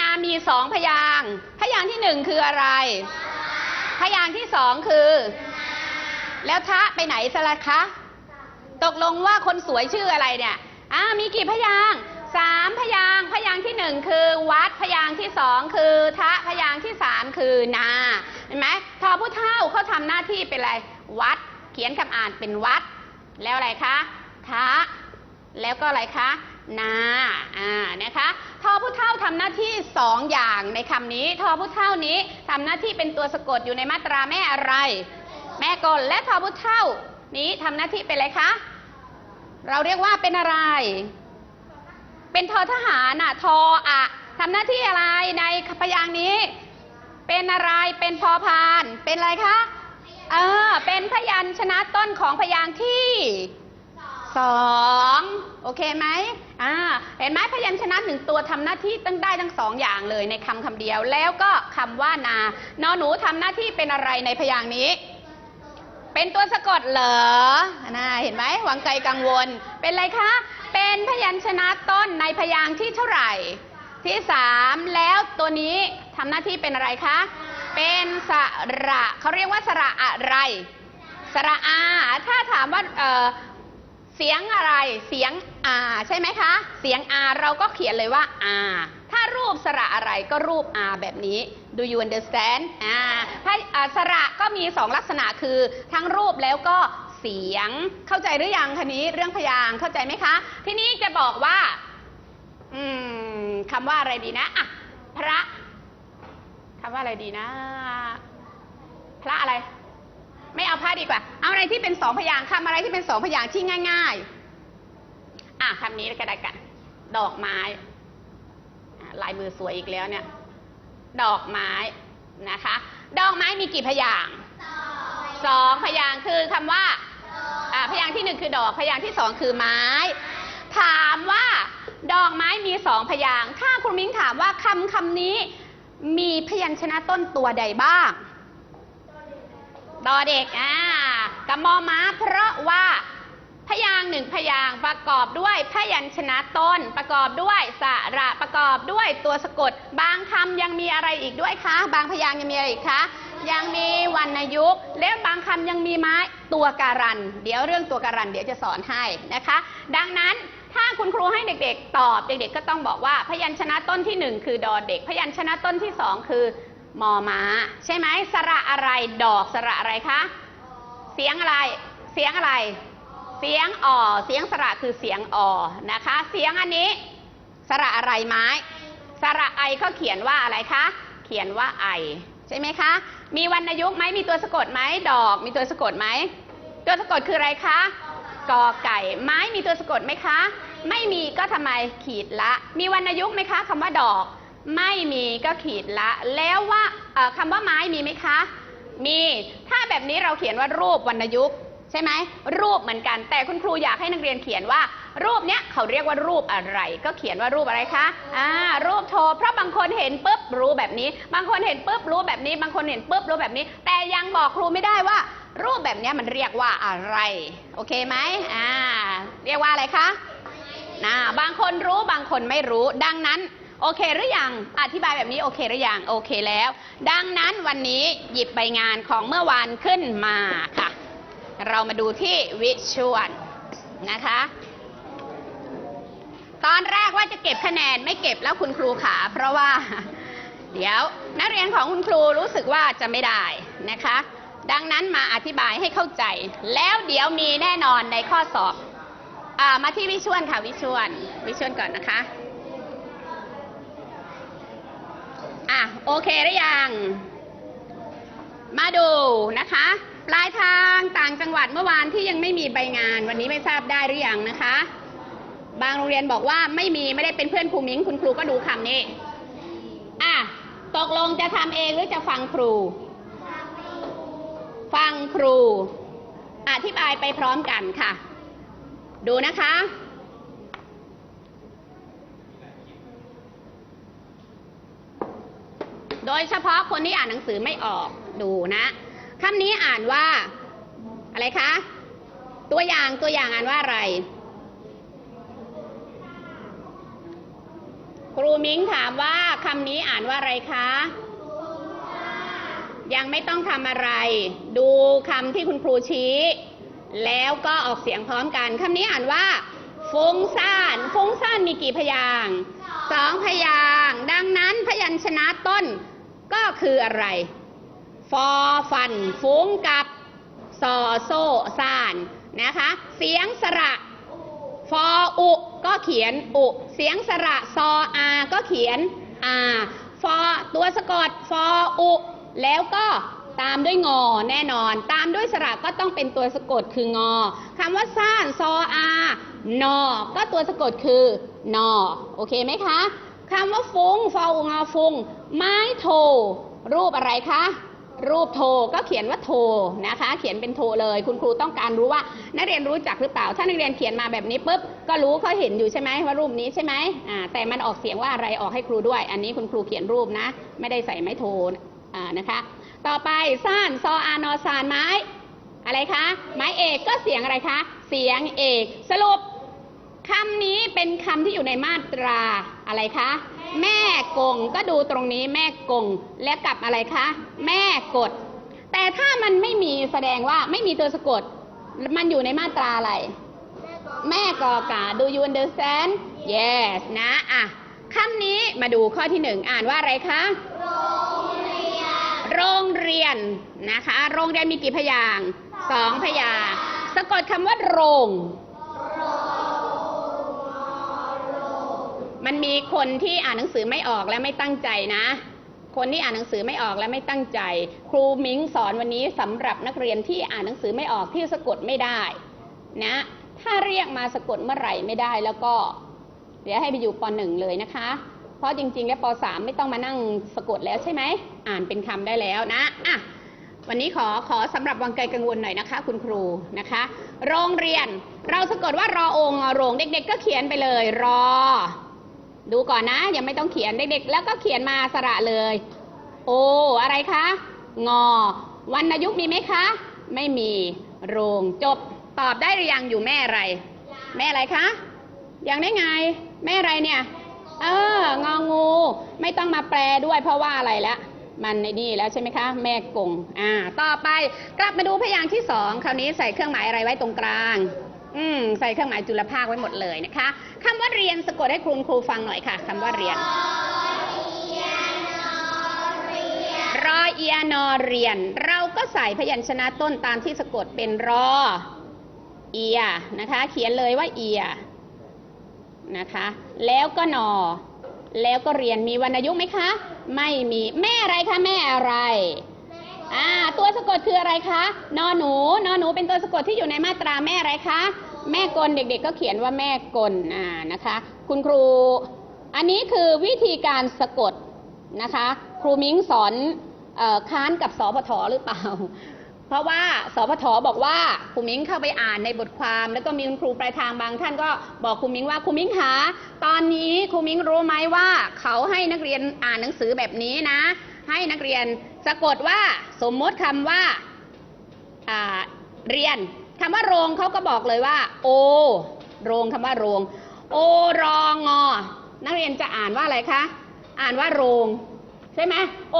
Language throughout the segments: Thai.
นามีสองพยางค์พยางค์ที่หนึ่งคืออะไร พยางค์ที่สองคือ แล้วทะไปไหนสละคะ ตกลงว่าคนสวยชื่ออะไรเนี่ยอ่ามีกี่พยางค์สามพยางค์พยางค์ที่หนึ่งคือ วัดพยางค์ที่สองคือทะพยางค์ที่สามคือนาเห็นไหมทอผู้เท่าเขาทำหน้าที่เป็นอะไร วัด เขียนคำอ่านเป็นวัด แล้วอะไรคะทะแล้วก็อะไรคะ นาอ่านะคะทอผู้เท่าทำหน้าที่สองอย่างในคำนี้ทอผู้เท่านี้ทำหน้าที่เป็นตัวสะกดอยู่ในมาตราแม่อะไร แม่กลและทอผู้เท่านี้ทำหน้าที่เป็นอะไรคะ เราเรียกว่าเป็นอะไร เป็นทอทหารน่ะทออะทำหน้าที่อะไรในพยางนี้ เป็นอะไรเป็นพอพาน เป็นอะไรคะเออเป็นพยัญชนะต้นของพยางที่ สองโอเคไหมอ่าเห็นไหมพยัญชนะหนึ่งตัวทำหน้าที่ตั้งได้ทั้งสองอย่างเลยในคำคำเดียว แล้วก็คำว่านานอหนูทำหน้าที่เป็นอะไรในพยางค์นี้ เป็นตัวสะกดเหรอน่าเห็นไหมหวังไกลกังวล เป็นอะไรคะ เป็นพยัญชนะต้นในพยางค์ที่เท่าไหร่ ที่สามแล้วตัวนี้ทำหน้าที่เป็นอะไรคะ เป็นสระเขาเรียกว่าสระอะไรสระอา ถ้าถามว่า เสียงอะไร เสียงอาใช่ไหมคะ เสียงอาเราก็เขียนเลยว่าอาถ้ารูปสระอะไรก็รูปอาแบบนี้ do you understand อ่าถ้าอ่าสระก็มีสองลักษณะคือทั้งรูปแล้วก็เสียง เข้าใจหรือยังคะนี้ เรื่องพยางเข้าใจไหมคะ ทีนี้จะบอกว่า อืมคำว่าอะไรดีนะอะพระคำว่าอะไรดีนะ พระอะไร ไม่เอาพระดีกว่า เอาอะไรที่เป็นสองพยางค์คำอะไรที่เป็นสองพยางค์ที่ง่าย ๆ อะคำนี้ก็ได้กัน ดอกไม้ลายมือสวยอีกแล้วเนี่ย ดอกไม้นะคะ ดอกไม้มีกี่พยางค์สองพยางค์คือคำว่าอะพยางค์ที่หนึ่งคือดอกพยางค์ที่สองคือไม้ ถามว่าดอกไม้มีสองพยางค์ถ้าคุณมิ้งถามว่าคำคำนี้มีพยัญชนะต้นตัวใดบ้าง ดอเด็กอ่ากับมอม้าเพราะว่าพยางหนึ่งพยางประกอบด้วยพยัญชนะต้น ประกอบด้วยสระประกอบด้วยตัวสะกด บางคำยังมีอะไรอีกด้วยคะ บางพยางยังมีอะไรอีกคะ ยังมีวรรณยุกต์แล้วบางคำยังมีไม้ตัวการัน เดี๋ยวเรื่องตัวการันเดี๋ยวจะสอนให้นะคะ ดังนั้นถ้าคุณครูให้เด็กๆ ตอบเด็กๆ ก็ต้องบอกว่าพยัญชนะต้นที่หนึ่งคือดอเด็ก พยัญชนะต้นที่สองคือ มอม้า ใช่ไหมสระอะไรดอกสระอะไรคะเสียงอะไรเสียงอะไร เสียงอ่อเสียงสระคือเสียงอ่อนะคะ เสียงอันนี้ สระอะไรไม้สระไอเขาเขียนว่าอะไรคะเขียนว่าไอใช่ไหมคะ มีวรรณยุกต์ไหมมีตัวสะกดไหมดอก มีตัวสะกดไหมตัวสะกดคืออะไรคะกอไก่ ไม้มีตัวสะกดไหมคะ ไม่มีก็ทำไมขีดละ มีวรรณยุกต์ไหมคะคำว่าดอก ไม่มีก็ขีดละ แล้วว่าคำว่าไม้มีไหมคะ มีถ้าแบบนี้เราเขียนว่ารูปวรรณยุกต์ใช่ไหมรูปเหมือนกัน แต่คุณครูอยากให้นักเรียนเขียนว่า รูปเนี้ยเขาเรียกว่ารูปอะไร ก็เขียนว่ารูปอะไรคะอ่ารูปโทเพราะบางคนเห็นปุ๊บรู้แบบนี้ บางคนเห็นปุ๊บรู้แบบนี้ บางคนเห็นปุ๊บรู้แบบนี้ แต่ยังบอกครูไม่ได้ว่า รูปแบบเนี้ยมันเรียกว่าอะไร โอเคไหมอ่าเรียกว่าอะไรคะนะบางคนรู้บางคนไม่รู้ดังนั้น โอเคหรือยัง อธิบายแบบนี้โอเคหรือยัง โอเคแล้ว ดังนั้นวันนี้หยิบใบงานของเมื่อวานขึ้นมาค่ะ เรามาดูที่วิชวลนะคะ ตอนแรกว่าจะเก็บคะแนนไม่เก็บแล้วคุณครูขา เพราะว่า เดี๋ยวนักเรียนของคุณครูรู้สึกว่าจะไม่ได้นะคะ ดังนั้นมาอธิบายให้เข้าใจ แล้วเดี๋ยวมีแน่นอนในข้อสอบอามาที่วิชวลค่ะวิชวลวิชวลก่อนนะคะ อะโอเคหรือยัง มาดูนะคะ ปลายทางต่างจังหวัดเมื่อวานที่ยังไม่มีใบงาน วันนี้ไม่ทราบได้หรือยังนะคะ บางโรงเรียนบอกว่าไม่มีไม่ได้เป็นเพื่อนครูมิ้งคุณครูก็ดูคำนี้อะตกลงจะทำเองหรือจะฟังครู ฟังครู อธิบายไปพร้อมกันค่ะ ดูนะคะ โดยเฉพาะคนที่อ่านหนังสือไม่ออกดูนะคำนี้อ่านว่า อะไรคะ ตัวอย่างตัวอย่างอ่านว่าอะไร ครูมิ้งถามว่าคำนี้อ่านว่าอะไรคะยังไม่ต้องทำอะไร ดูคำที่คุณครูชี้ แล้วก็ออกเสียงพร้อมกันคำนี้อ่านว่าฟุ้งซ่านฟุ้งซ่านมีกี่พยางสองพยาง ดังนั้นพยัญชนะต้น ก็คืออะไร ฟอฟันฟุ้งกับซอโซซ่านนะคะ เสียงสระฟออุก็เขียนอุ เสียงสระซออาก็เขียนอาฟอตัวสะกดฟออุ แล้วก็ตามด้วยงอแน่นอน ตามด้วยสระก็ต้องเป็นตัวสะกดคืองอคำว่าซ่านซออานอก็ตัวสะกดคือนอโอเคไหมคะ คำว่าฟุงฟองอฟุง ไม้โท รูปอะไรคะ รูปโทก็เขียนว่าโทนะคะ เขียนเป็นโทเลย คุณครูต้องการรู้ว่า นักเรียนรู้จักหรือเปล่า ถ้านักเรียนเขียนมาแบบนี้ปุ๊บก็รู้เขาเห็นอยู่ใช่ไหมว่ารูปนี้ใช่ไหมอ่าแต่มันออกเสียงว่าอะไรออกให้ครูด้วย อันนี้คุณครูเขียนรูปนะ ไม่ได้ใส่ไม้โทอ่านะคะ ต่อไปซ่านซออานอซานไม้ อะไรคะ ไม้เอกก็เสียงอะไรคะ เสียงเอกสรุป คำนี้เป็นคำที่อยู่ในมาตราอะไรคะ แม่กงก็ดูตรงนี้แม่กงและกับอะไรคะ แม่กด แต่ถ้ามันไม่มีแสดงว่าไม่มีตัวสะกด มันอยู่ในมาตราอะไร แม่กอกา do you understand yes นะอะคำนี้มาดูข้อที่หนึ่งอ่านว่าอะไรคะ โรงเรียนนะคะ โรงเรียนมีกี่พยางค์สองพยางค์สะกดคำว่าโรง มันมีคนที่อ่านหนังสือไม่ออกและไม่ตั้งใจนะ คนที่อ่านหนังสือไม่ออกและไม่ตั้งใจ ครูมิ้งสอนวันนี้สำหรับนักเรียนที่อ่านหนังสือไม่ออกที่สะกดไม่ได้นะ ถ้าเรียกมาสะกดเมื่อไหร่ไม่ได้แล้วก็ เดี๋ยวให้ไปอยู่ปหนึ่งเลยนะคะ เพราะจริง ๆ แล้วปสามไม่ต้องมานั่งสะกดแล้วใช่ไหมอ่านเป็นคำได้แล้วนะอะวันนี้ขอขอสำหรับวังไกลกังวลหน่อยนะคะ คุณครูนะคะ โรงเรียนเราสะกดว่ารอองอโรงเด็ก ๆ ก็เขียนไปเลยรอ ดูก่อนนะ ยังไม่ต้องเขียนเด็กๆ แล้วก็เขียนมาสระเลย โอ อะไรคะ งอ วรรณยุกต์มีไหมคะ ไม่มี โรงจบ ตอบได้หรือยังอยู่แม่อะไร แม่อะไรคะ ยังได้ไง แม่อะไรเนี่ย เออ งองู ไม่ต้องมาแปลด้วยเพราะว่าอะไรละมันในนี่แล้วใช่ไหมคะ แม่กง อ่า ต่อไปกลับมาดูพยางค์ที่สองคราวนี้ใส่เครื่องหมายอะไรไว้ตรงกลาง อืมใส่เครื่องหมายจุลภาคไว้หมดเลยนะคะคำว่าเรียนสะกดให้ครูครูฟังหน่อยค่ะคำว่าเรียนรอเอียนอเรียน เราก็ใส่พยัญชนะต้นตามที่สะกดเป็นรอเอียนะคะ เขียนเลยว่าเอียนะคะ แล้วก็นอ แล้วก็เรียนมีวรรณยุกต์ไหมคะ ไม่มีแม่อะไรคะแม่อะไร อ่าตัวสะกดคืออะไรคะนอหนูนอหนูเป็นตัวสะกดที่อยู่ในมาตราแม่อะไรคะ แม่กลเด็กๆ ก็เขียนว่าแม่กลอ่านะคะ คุณครู อันนี้คือวิธีการสะกดนะคะ ครูมิ้งสอนออค้านกับสพทหรือเปล่า เพราะว่าสพทบอกว่าครูมิ้งเข้าไปอ่านในบทความ แล้วก็มีคุณครูปลายทางบางท่านก็บอกครูมิ้งว่าครูมิ้งคะตอนนี้ครูมิ้งรู้ไหมว่าเขาให้นักเรียนอ่านหนังสือแบบนี้นะ ให้นักเรียนสะกดว่าสมมติคำว่าเรียนคำว่าโรงเขาก็บอกเลยว่า โอ โรงคำว่าโรง โอรองอ นักเรียนจะอ่านว่าอะไรคะ อ่านว่าโรง ใช่ไหมโอ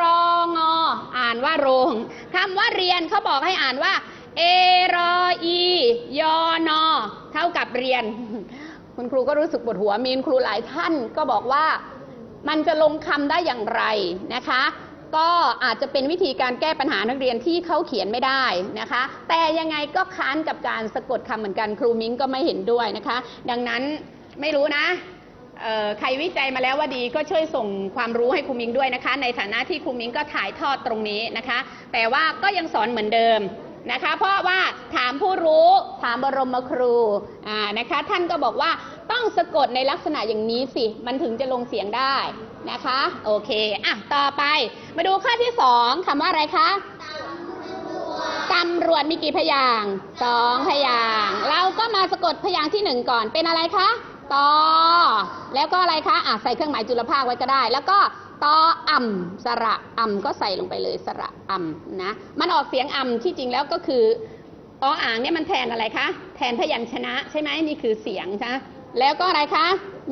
รองอ อ่านว่าโรงคำว่าเรียนเขาบอกให้อ่านว่า เอรออียอนอ เท่ากับเรียน คุณครูก็รู้สึกปวดหัวมีคุณครูหลายท่านก็บอกว่า มันจะลงคำได้อย่างไรนะคะ ก็อาจจะเป็นวิธีการแก้ปัญหานักเรียนที่เขาเขียนไม่ได้นะคะ แต่ยังไงก็ค้านกับการสะกดคำเหมือนกันครูมิ้งก็ไม่เห็นด้วยนะคะ ดังนั้นไม่รู้นะใครวิจัยมาแล้วว่าดีก็ช่วยส่งความรู้ให้ครูมิ้งด้วยนะคะ ในฐานะที่ครูมิ้งก็ถ่ายทอดตรงนี้นะคะ แต่ว่าก็ยังสอนเหมือนเดิมนะคะ เพราะว่าถามผู้รู้ถามบรมครูนะคะ ท่านก็บอกว่า ต้องสะกดในลักษณะอย่างนี้สิ มันถึงจะลงเสียงได้นะคะ โอเค อะ ต่อไป มาดูข้อที่สองคำว่าอะไรคะตำรวจมีกี่พยางสองพยางเราก็มาสะกดพยางที่หนึ่งก่อน เป็นอะไรคะตอแล้วก็อะไรคะ อะ ใส่เครื่องหมายจุลภาคไว้ก็ได้ แล้วก็ตออ่ำสระอ่ำก็ใส่ลงไปเลยสระอ่ำนะ มันออกเสียงอ่ำที่จริงแล้วก็คือออ่างเนี่ยมันแทนอะไรคะ แทนพยัญชนะ ใช่ไหมนี่คือเสียงใช่ไหม แล้วก็อะไรคะ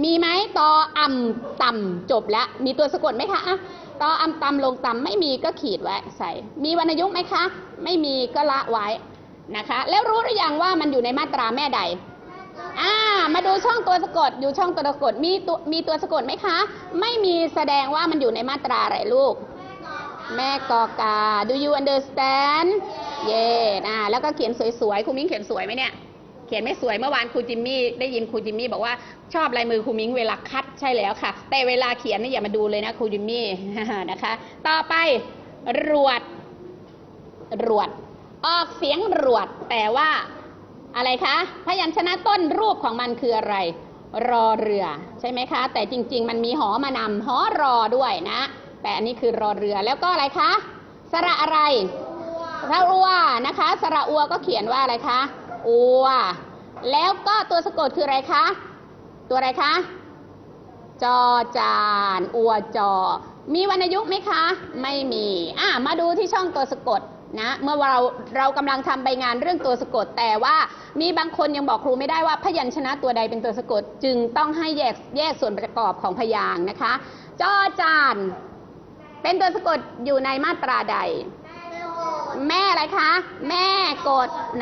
มีไหมตออ่ำต่ำจบแล้ว มีตัวสะกดไหมคะอะตออ่ำต่ำลงต่ำไม่มีก็ขีดไว้ใส่ มีวรรณยุกต์ไหมคะ ไม่มีก็ละไว้นะคะ แล้วรู้หรือยังว่ามันอยู่ในมาตราแม่ใดอ่ามาดูช่องตัวสะกดอยู่ช่องตัวสะกดมีตัวมีตัวสะกดไหมคะ ไม่มีแสดงว่ามันอยู่ในมาตราอะไรลูก แม่กอกา do you understand เย่นะแล้วก็เขียนสวยๆครูมิ้งเขียนสวยไหมเนี่ย เขียนไม่สวยเมื่อวานครูจิมมี่ได้ยินครูจิมมี่บอกว่าชอบลายมือครูมิ้งเวลาคัดใช่แล้วค่ะ แต่เวลาเขียนนี่อย่ามาดูเลยนะครูจิมมี่นะคะ ต่อไปรวด รวด ออกเสียงรวด แต่ว่าอะไรคะ พยัญชนะต้นรูปของมันคืออะไร รอเรือใช่ไหมคะ แต่จริง ๆ มันมีหอมานำหอรอด้วยนะ แต่อันนี้คือรอเรือแล้วก็อะไรคะ สระอะไรสระอัวนะคะ สระอัวก็เขียนว่าอะไรคะ อัว แล้วก็ตัวสะกดคืออะไรคะ ตัวอะไรคะ จอจาน อัวจอ มีวรรณยุกต์ไหมคะ ไม่มี อะ มาดูที่ช่องตัวสะกดนะ เมื่อเราเรากำลังทำใบงานเรื่องตัวสะกด แต่ว่ามีบางคนยังบอกครูไม่ได้ว่าพยัญชนะตัวใดเป็นตัวสะกด จึงต้องให้แยกแยกส่วนประกอบของพยางค์นะคะ จอจาน เป็นตัวสะกดอยู่ในมาตราใด แม่อะไรคะ แม่กด